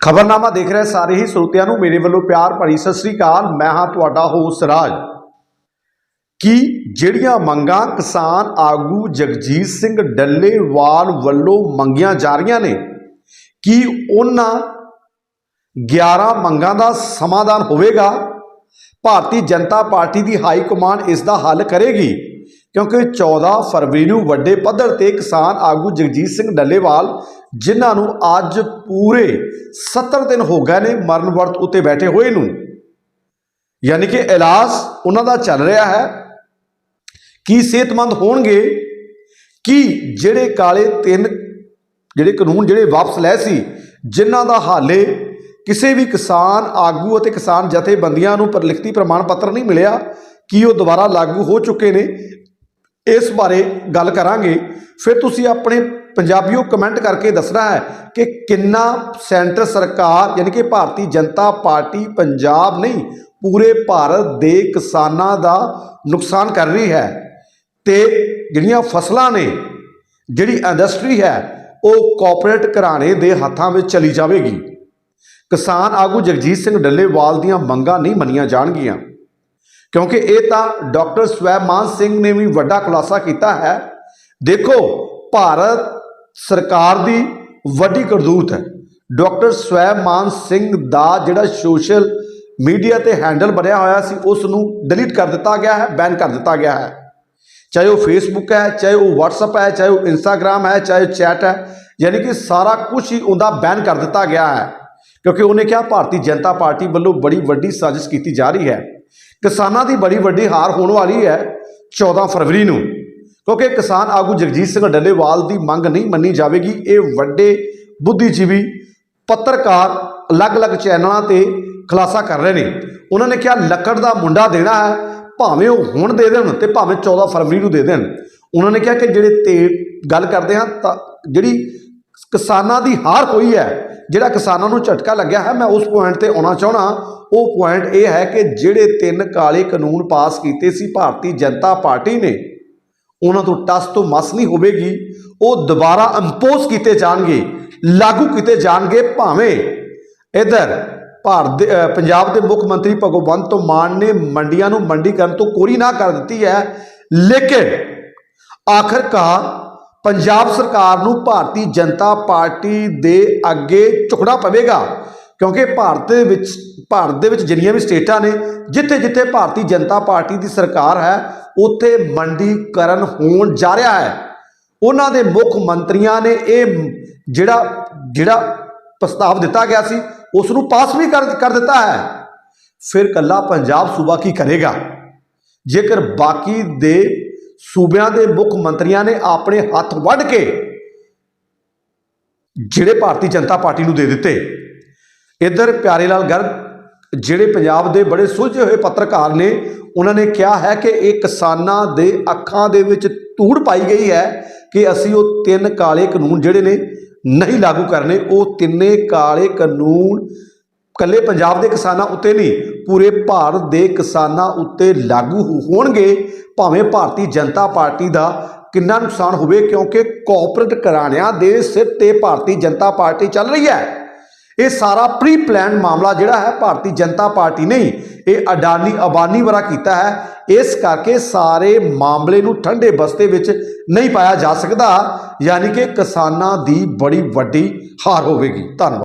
ਖਬਰਨਾਮਾ ਦੇਖ ਰਹੇ ਸਾਰੇ ਹੀ ਸਰੋਤਿਆਂ ਨੂੰ ਮੇਰੇ ਵੱਲੋਂ ਪਿਆਰ ਭਰੀ ਸਤਿ ਸ੍ਰੀ ਅਕਾਲ, ਮੈਂ ਹਾਂ ਤੁਹਾਡਾ ਹੋਸ ਰਾਜ। ਕੀ ਜਿਹੜੀਆਂ ਮੰਗਾਂ ਕਿਸਾਨ ਆਗੂ ਜਗਜੀਤ ਸਿੰਘ ਡੱਲੇਵਾਲ ਵੱਲੋਂ ਮੰਗੀਆਂ ਜਾ ਰਹੀਆਂ ਨੇ, ਕੀ ਉਹਨਾਂ 11 ਮੰਗਾਂ ਦਾ ਸਮਾਧਾਨ ਹੋਵੇਗਾ? ਭਾਰਤੀ ਜਨਤਾ ਪਾਰਟੀ ਦੀ ਹਾਈ ਕਮਾਂਡ ਇਸ ਦਾ ਹੱਲ ਕਰੇਗੀ? ਕਿਉਂਕਿ 14 ਫਰਵਰੀ ਨੂੰ ਵੱਡੇ ਪੱਧਰ ਤੇ ਕਿਸਾਨ ਆਗੂ ਜਗਜੀਤ ਸਿੰਘ ਡੱਲੇਵਾਲ ਜਿਨ੍ਹਾਂ ਨੂੰ ਅੱਜ ਪੂਰੇ 70 ਦਿਨ ਹੋ ਗਏ ਨੇ ਮਰਨ ਵਰਤ ਉੱਤੇ ਬੈਠੇ ਹੋਏ ਨੂੰ। ਯਾਨੀ ਕਿ ਇਲਾਜ ਉਹਨਾਂ ਦਾ ਚੱਲ ਰਿਹਾ ਹੈ। ਕੀ ਸਿਹਤਮੰਦ ਹੋਣਗੇ? ਕੀ ਜਿਹੜੇ ਕਾਲੇ ਤਿੰਨ, ਜਿਹੜੇ ਕਾਨੂੰਨ ਜਿਹੜੇ ਵਾਪਸ ਲਏ ਸੀ, ਜਿਨ੍ਹਾਂ ਦਾ ਹਾਲੇ ਕਿਸੇ ਵੀ ਕਿਸਾਨ ਆਗੂ ਅਤੇ ਕਿਸਾਨ ਜਥੇਬੰਦੀਆਂ ਨੂੰ ਪਰ ਲਿਖਤੀ ਪ੍ਰਮਾਣ ਪੱਤਰ ਨਹੀਂ ਮਿਲਿਆ, ਕਿ ਉਹ ਦੁਬਾਰਾ ਲਾਗੂ ਹੋ ਚੁੱਕੇ ਨੇ? ਇਸ ਬਾਰੇ ਗੱਲ ਕਰਾਂਗੇ। ਫਿਰ ਤੁਸੀਂ ਆਪਣੇ ਪੰਜਾਬੀਓ ਕਮੈਂਟ ਕਰਕੇ ਦੱਸਣਾ ਹੈ ਕਿ ਕਿੰਨਾ ਸੈਂਟਰ ਸਰਕਾਰ, ਯਾਨੀ ਕਿ ਭਾਰਤੀ ਜਨਤਾ ਪਾਰਟੀ ਪੰਜਾਬ ਨਹੀਂ, ਪੂਰੇ ਭਾਰਤ ਦੇ ਕਿਸਾਨਾਂ ਦਾ ਨੁਕਸਾਨ ਕਰ ਰਹੀ ਹੈ। ਤੇ ਜਿਹੜੀਆਂ ਫਸਲਾਂ ਨੇ, ਜਿਹੜੀ ਇੰਡਸਟਰੀ ਹੈ, ਉਹ ਕਾਰਪੋਰੇਟ ਘਰਾਣੇ ਦੇ ਹੱਥਾਂ ਵਿੱਚ ਚਲੀ ਜਾਵੇਗੀ। ਕਿਸਾਨ ਆਗੂ ਜਗਜੀਤ ਸਿੰਘ ਡੱਲੇਵਾਲ ਦੀਆਂ ਮੰਗਾਂ ਨਹੀਂ ਮੰਨੀਆਂ ਜਾਣਗੀਆਂ। ਕਿਉਂਕਿ ਇਹ ਤਾਂ ਡਾਕਟਰ ਸਵੈਮਾਨ ਸਿੰਘ ਨੇ ਵੀ ਵੱਡਾ ਖੁਲਾਸਾ ਕੀਤਾ ਹੈ। ਦੇਖੋ, ਭਾਰਤ ਸਰਕਾਰ ਦੀ ਵੱਡੀ ਕਰਦੂਤ ਹੈ। ਡਾਕਟਰ ਸਵੈਮਾਨ ਸਿੰਘ ਦਾ ਜਿਹੜਾ ਸੋਸ਼ਲ ਮੀਡੀਆ ਤੇ ਹੈਂਡਲ ਬਣਿਆ ਹੋਇਆ ਸੀ ਉਸ ਨੂੰ ਡਿਲੀਟ ਕਰ ਦਿੱਤਾ ਗਿਆ ਹੈ, ਬੈਨ ਕਰ ਦਿੱਤਾ ਗਿਆ ਹੈ। ਚਾਹੇ ਉਹ ਫੇਸਬੁੱਕ ਹੈ, ਚਾਹੇ ਉਹ WhatsApp ਹੈ, ਚਾਹੇ ਉਹ Instagram ਹੈ, ਚਾਹੇ ਉਹ ਚੈਟ ਹੈ, ਯਾਨੀ ਕਿ ਸਾਰਾ ਕੁਝ ਹੀ ਉਹਦਾ ਬੈਨ ਕਰ ਦਿੱਤਾ ਗਿਆ ਹੈ। ਕਿਉਂਕਿ ਉਹਨੇ ਕਿਹਾ, ਭਾਰਤੀ ਜਨਤਾ ਪਾਰਟੀ ਵੱਲੋਂ ਬੜੀ ਵੱਡੀ ਸਾਜ਼ਿਸ਼ ਕੀਤੀ ਜਾ ਰਹੀ ਹੈ। ਕਿਸਾਨਾਂ ਦੀ ਬੜੀ ਵੱਡੀ ਹਾਰ ਹੋਣ ਵਾਲੀ ਹੈ 14 ਫਰਵਰੀ ਨੂੰ। ਕਿਉਂਕਿ ਕਿਸਾਨ ਆਗੂ ਜਗਜੀਤ ਸਿੰਘ ਡੱਲੇਵਾਲ ਦੀ ਮੰਗ ਨਹੀਂ ਮੰਨੀ ਜਾਵੇਗੀ। ਇਹ ਵੱਡੇ ਬੁੱਧੀਜੀਵੀ ਪੱਤਰਕਾਰ ਅਲੱਗ-ਅਲੱਗ ਚੈਨਲਾਂ ਤੇ ਖੁਲਾਸਾ ਕਰ ਰਹੇ ਨੇ। ਉਹਨਾਂ ਨੇ ਕਿਹਾ, ਲੱਕੜ ਦਾ ਮੁੰਡਾ ਦੇਣਾ ਹੈ, ਭਾਵੇਂ ਉਹ ਹੁਣ ਦੇ ਦੇਣ ਤੇ ਭਾਵੇਂ 14 ਫਰਵਰੀ ਨੂੰ ਦੇ ਦੇਣ। ਉਹਨਾਂ ਨੇ ਕਿਹਾ ਕਿ ਜਿਹੜੇ ਤੇ ਗੱਲ ਕਰਦੇ ਹਾਂ ਤਾਂ ਜਿਹੜੀ ਕਿਸਾਨਾਂ ਦੀ ਹਾਰ ਹੋਈ ਹੈ। ਜਿਹੜਾ ਕਿਸਾਨਾਂ ਨੂੰ ਝਟਕਾ ਲੱਗਿਆ ਹੈ, ਮੈਂ ਉਸ ਪੁਆਇੰਟ ਤੇ ਆਉਣਾ ਚਾਹਣਾ ਉਹ ਪੁਆਇੰਟ ਇਹ ਹੈ ਕਿ ਜਿਹੜੇ ਤਿੰਨ ਕਾਲੇ ਕਾਨੂੰਨ ਪਾਸ ਕੀਤੇ ਸੀ, ਭਾਰਤੀ ਜਨਤਾ ਪਾਰਟੀ ਨੇ, ਉਹਨਾਂ ਤੋਂ ਟਸ ਤੋਂ ਮਸ ਨਹੀਂ ਹੋਵੇਗੀ। ਉਹ ਦੁਬਾਰਾ ਇੰਪੋਜ਼ ਕੀਤੇ ਜਾਣਗੇ, ਲਾਗੂ ਕੀਤੇ ਜਾਣਗੇ ਭਾਵੇਂ ਇਧਰ ਭਾਰਤ ਦੇ ਪੰਜਾਬ ਦੇ ਮੁੱਖ ਮੰਤਰੀ ਭਗਵੰਤ ਮਾਨ ਨੇ ਮੰਡੀਆਂ ਨੂੰ ਮੰਡੀਕਰਨ ਤੋਂ ਕੋਰੀ ਨਾ ਕਰ ਦਿੱਤੀ ਹੈ। ਲੇਕਿਨ ਆਖਰਕਾਰ ਪੰਜਾਬ ਸਰਕਾਰ ਨੂੰ ਭਾਰਤੀ ਜਨਤਾ ਪਾਰਟੀ ਦੇ ਅੱਗੇ ਝੁਕਣਾ ਪਵੇਗਾ, ਕਿਉਂਕਿ ਭਾਰਤ ਦੇ ਵਿੱਚ, ਭਾਰਤ ਦੇ ਵਿੱਚ ਜਿੰਨੀਆਂ ਵੀ ਸਟੇਟਾਂ ਨੇ ਜਿੱਥੇ ਜਿੱਥੇ ਭਾਰਤੀ ਜਨਤਾ ਪਾਰਟੀ ਦੀ ਸਰਕਾਰ ਹੈ, ਉੱਥੇ ਮੰਡੀਕਰਨ ਹੋਣ ਜਾ ਰਿਹਾ ਹੈ। ਉਹਨਾਂ ਦੇ ਮੁੱਖ ਮੰਤਰੀਆਂ ਨੇ ਇਹ ਜਿਹੜਾ ਜਿਹੜਾ ਪ੍ਰਸਤਾਵ ਦਿੱਤਾ ਗਿਆ ਸੀ ਉਸ ਨੂੰ ਪਾਸ ਵੀ ਕਰ ਕਰ ਦਿੱਤਾ ਹੈ। ਫਿਰ ਕੱਲਾ ਪੰਜਾਬ ਸੂਬਾ ਕੀ ਕਰੇਗਾ? ਜੇਕਰ ਬਾਕੀ ਦੇ ਸੂਬਿਆਂ ਦੇ ਮੁੱਖ ਮੰਤਰੀਆਂ ਨੇ ਆਪਣੇ ਹੱਥ ਵੱਢ ਕੇ ਜਿਹੜੇ ਭਾਰਤੀ ਜਨਤਾ ਪਾਰਟੀ ਨੂੰ ਦੇ ਦਿੱਤੇ। ਇੱਧਰ ਪਿਆਰੇ ਲਾਲ ਗਰਗ, ਜਿਹੜੇ ਪੰਜਾਬ ਦੇ ਬੜੇ ਸੁਲਝੇ ਹੋਏ ਪੱਤਰਕਾਰ ਨੇ, ਉਹਨਾਂ ਨੇ ਕਿਹਾ ਹੈ ਕਿ ਇਹ ਕਿਸਾਨਾਂ ਦੇ ਅੱਖਾਂ ਦੇ ਵਿੱਚ ਧੂੜ ਪਾਈ ਗਈ ਹੈ ਕਿ ਅਸੀਂ ਉਹ ਤਿੰਨ ਕਾਲੇ ਕਾਨੂੰਨ ਜਿਹੜੇ ਨੇ ਨਹੀਂ ਲਾਗੂ ਕਰਨੇ, ਉਹ ਤਿੰਨੇ ਕਾਲੇ ਕਾਨੂੰਨ ਕੱਲੇ ਪੰਜਾਬ ਦੇ ਕਿਸਾਨਾਂ ਉੱਤੇ ਨਹੀਂ, ਪੂਰੇ ਭਾਰਤ ਦੇ ਕਿਸਾਨਾਂ ਉੱਤੇ ਲਾਗੂ ਹੋਣਗੇ। ਭਾਵੇਂ ਭਾਰਤੀ ਜਨਤਾ ਪਾਰਟੀ ਦਾ ਕਿੰਨਾ ਨੁਕਸਾਨ ਹੋਵੇ, ਕਿਉਂਕਿ ਕਾਰਪੋਰੇਟ ਘਰਾਣਿਆਂ ਦੇ ਸਿਰ ਤੇ ਭਾਰਤੀ ਜਨਤਾ ਪਾਰਟੀ ਚੱਲ ਰਹੀ ਹੈ। ਇਹ ਸਾਰਾ ਪ੍ਰੀ ਪਲਾਨ ਮਾਮਲਾ ਜਿਹੜਾ ਹੈ, ਭਾਰਤੀ ਜਨਤਾ ਪਾਰਟੀ ਨਹੀਂ ਇਹ ਅਡਾਨੀ ਅਬਾਨੀ ਵਾਲਾ ਕੀਤਾ ਹੈ। ਇਸ ਕਰਕੇ ਸਾਰੇ ਮਾਮਲੇ ਨੂੰ ਠੰਡੇ ਬਸਤੇ ਵਿੱਚ ਨਹੀਂ ਪਾਇਆ ਜਾ ਸਕਦਾ, ਯਾਨੀ ਕਿ ਕਿਸਾਨਾਂ ਦੀ ਬੜੀ ਵੱਡੀ ਹਾਰ ਹੋਵੇਗੀ। ਧੰਨਵਾਦ।